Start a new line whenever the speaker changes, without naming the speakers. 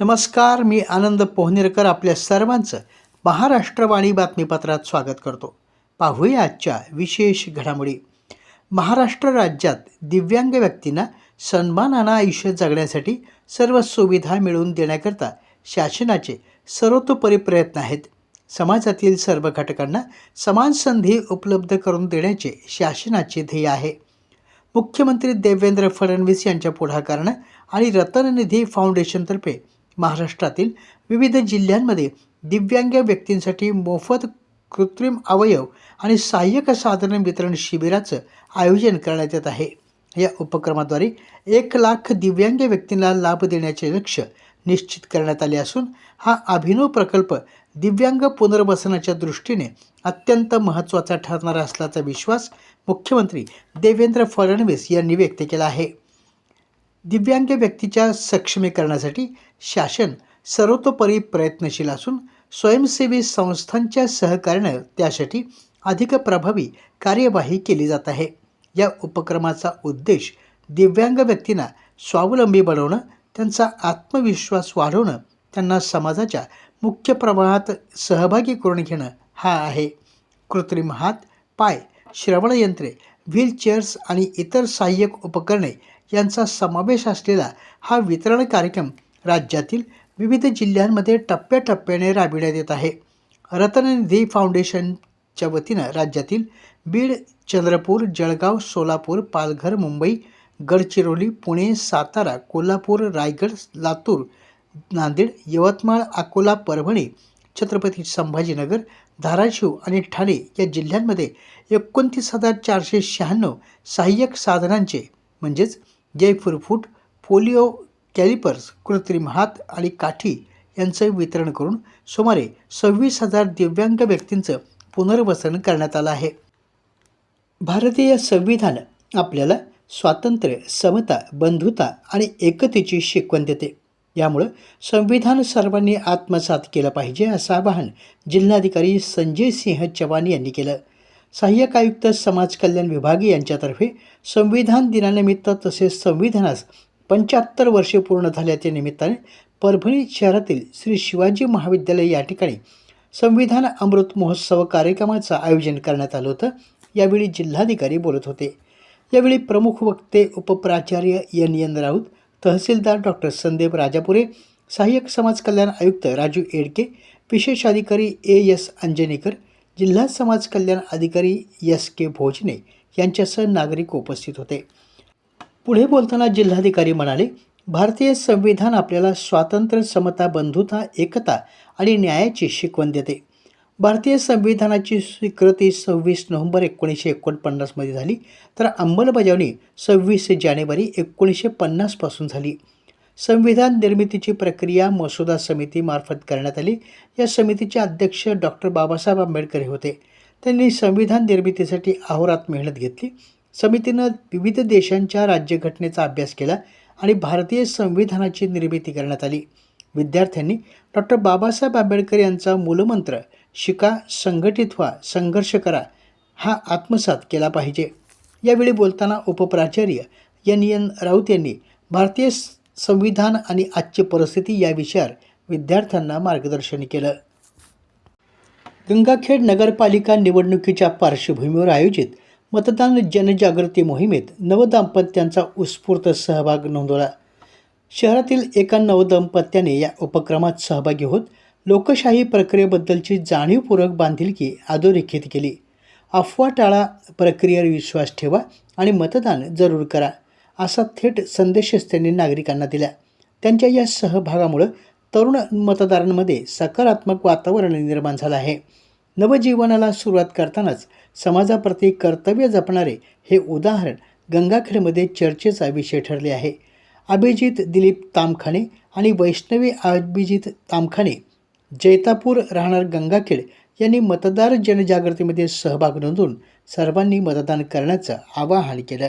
नमस्कार मी आनंद पोहनेरकर आपल्या सर्वांचं महाराष्ट्रवाणी बातमीपत्रात स्वागत करतो. पाहूया आजच्या विशेष घडामोडी. महाराष्ट्र राज्यात दिव्यांग व्यक्तींना सन्मानानं आयुष्य जगण्यासाठी सर्व सुविधा मिळवून देण्याकरता शासनाचे सर्वतोपरी प्रयत्न आहेत. समाजातील सर्व घटकांना समान संधी उपलब्ध करून देण्याचे शासनाचे ध्येय आहे. मुख्यमंत्री देवेंद्र फडणवीस यांच्या पुढाकारानं आणि रतननिधी फाउंडेशनतर्फे महाराष्ट्रातील विविध जिल्ह्यांमध्ये दिव्यांग व्यक्तींसाठी मोफत कृत्रिम अवयव आणि सहाय्यक साधन वितरण शिबिराचं आयोजन करण्यात येत आहे. या उपक्रमाद्वारे एक लाख दिव्यांग व्यक्तींना लाभ देण्याचे लक्ष्य निश्चित करण्यात आले असून हा अभिनव प्रकल्प दिव्यांग पुनर्वसनाच्या दृष्टीने अत्यंत महत्त्वाचा ठरणारा असल्याचा विश्वास मुख्यमंत्री देवेंद्र फडणवीस यांनी व्यक्त केला आहे. दिव्यांग व्यक्तीच्या सक्षमीकरणासाठी शासन सर्वतोपरी प्रयत्नशील असून स्वयंसेवी संस्थांच्या सहकार्यानं त्यासाठी अधिक प्रभावी कार्यवाही केली जात आहे. या उपक्रमाचा उद्देश दिव्यांग व्यक्तींना स्वावलंबी बनवणं त्यांचा आत्मविश्वास वाढवणं त्यांना समाजाच्या मुख्य प्रवाहात सहभागी करून घेणं हा आहे. कृत्रिम हात पाय श्रवणयंत्रे व्हीलचेअर्स आणि इतर सहाय्यक उपकरणे यांचा समावेश असलेला हा वितरण कार्यक्रम राज्यातील विविध जिल्ह्यांमध्ये टप्प्याटप्प्याने राबविण्यात येत आहे. रत्ननिधी फाउंडेशनच्या वतीनं राज्यातील बीड चंद्रपूर जळगाव सोलापूर पालघर मुंबई गडचिरोली पुणे सातारा कोल्हापूर रायगड लातूर नांदेड यवतमाळ अकोला परभणी छत्रपती संभाजीनगर धाराशिव आणि ठाणे या जिल्ह्यांमध्ये एकोणतीस हजार चारशे शहाण्णव सहाय्यक साधनांचे म्हणजेच जयफुरफूट पोलिओ कॅलिपर्स कृत्रिम हात आणि काठी यांचं वितरण करून सुमारे सव्वीस हजार दिव्यांग व्यक्तींचं पुनर्वसन करण्यात आलं आहे. भारतीय संविधान आपल्याला स्वातंत्र्य समता बंधुता आणि एकतेची शिकवण देते. यामुळं संविधान सर्वांनी आत्मसात केलं पाहिजे असं आवाहन जिल्हाधिकारी संजय सिंह चव्हाण यांनी केलं. सहाय्यक आयुक्त समाज कल्याण विभाग यांच्यातर्फे संविधान दिनानिमित्त तसेच संविधानास पंच्याहत्तर वर्षे पूर्ण झाल्याच्या निमित्ताने परभणी शहरातील श्री शिवाजी महाविद्यालय या ठिकाणी संविधान अमृत महोत्सव कार्यक्रमाचं आयोजन करण्यात आलं होतं. यावेळी जिल्हाधिकारी बोलत होते. यावेळी प्रमुख वक्ते उपप्राचार्य एन. एन. राऊत तहसीलदार डॉक्टर संदीप राजापुरे सहाय्यक समाज कल्याण आयुक्त राजू एडके विशेष अधिकारी ए. एस. अंजनेकर जिल्हा समाज कल्याण अधिकारी एस के भोजने यांच्यासह नागरिक उपस्थित होते. पुढे बोलताना जिल्हाधिकारी म्हणाले भारतीय संविधान आपल्याला स्वातंत्र्य समता बंधुता एकता आणि न्यायाची शिकवण देते. भारतीय संविधानाची स्वीकृती सव्वीस नोव्हेंबर एकोणीसशे एकोणपन्नासमध्ये झाली तर अंमलबजावणी सव्वीस जानेवारी एकोणीसशे पन्नासपासून झाली. संविधान निर्मितीची प्रक्रिया मसुदा समितीमार्फत करण्यात आली. या समितीचे अध्यक्ष डॉक्टर बाबासाहेब आंबेडकर हे होते. त्यांनी संविधान निर्मितीसाठी अहोरात मेहनत घेतली. समितीनं विविध देशांच्या राज्यघटनेचा अभ्यास केला आणि भारतीय संविधानाची निर्मिती करण्यात आली. विद्यार्थ्यांनी डॉक्टर बाबासाहेब आंबेडकर यांचा मूलमंत्र शिका संघटित व्हा संघर्ष करा हा आत्मसात केला पाहिजे. यावेळी बोलताना उपप्राचार्य एन. एन. राऊत यांनी भारतीय संविधान आणि आजची परिस्थिती या विषयावर विद्यार्थ्यांना मार्गदर्शन केलं. गंगाखेड नगरपालिका निवडणुकीच्या पार्श्वभूमीवर आयोजित मतदान जनजागृती मोहिमेत नवदाम्पत्यांचा उत्स्फूर्त सहभाग नोंदवला. शहरातील एका नवदंपत्याने या उपक्रमात सहभागी होत लोकशाही प्रक्रियेबद्दलची जाणीवपूर्वक बांधिलकी अधोरेखित केली. अफवा टाळा प्रक्रियेवर विश्वास ठेवा आणि मतदान जरूर करा. असा थेट संदेशच त्यांनी नागरिकांना दिला. त्यांच्या या सहभागामुळं तरुण मतदारांमध्ये सकारात्मक वातावरण निर्माण झालं आहे. नवजीवनाला सुरुवात करतानाच समाजाप्रती कर्तव्य जपणारे हे उदाहरण गंगाखेडमध्ये चर्चेचा विषय ठरले आहे. अभिजित दिलीप तामखाने आणि वैष्णवी अभिजित तामखाने जैतापूर राहणार गंगाखेड यांनी मतदार जनजागृतीमध्ये सहभाग नोंदवून सर्वांनी मतदान करण्याचं आवाहन केलं.